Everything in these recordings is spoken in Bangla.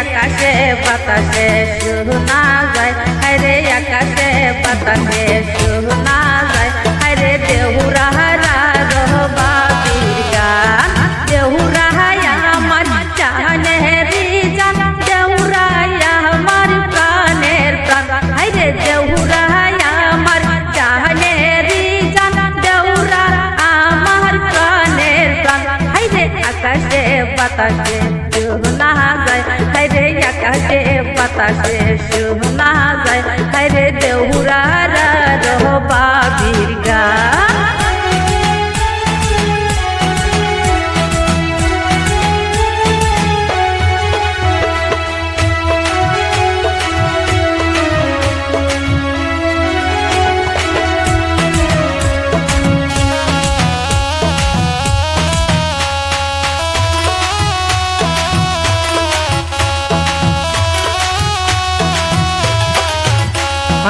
আকাশে বাতাসে শোনা যায়। হায়রে আকাশে বাতাসে শোনা যায়। হায়রে দেহুরা আকাশে বাতাসে শোনা যায়। হায়রে আকাশে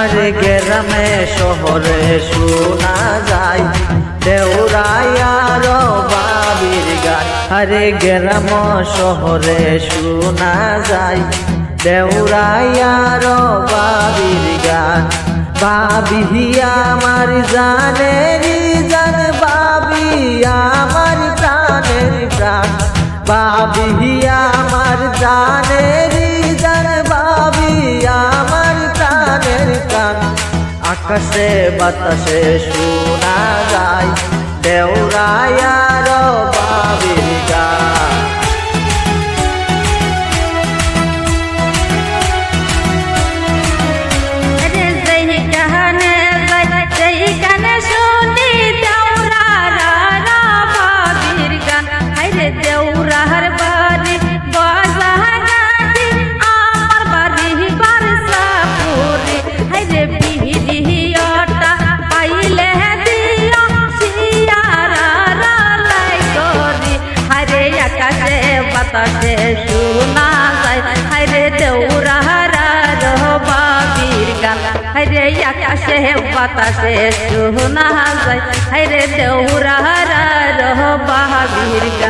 আরে গ্রামে শহরে শোনা যায়। দেউরায়ার বাবির গান। আরে গ্রাম শহরে শোনা যায়। দেউরায়ার বাবির গান। বাবি আমার জানের জান, বাবি আমার প্রাণের প্রাণ। বাবি আমার জানের আকাশে বাতাসে শোনা যায় দেওরায়ার আকাশে বাতাসে শোনা যায় হাইরে দেউরার বাবির গান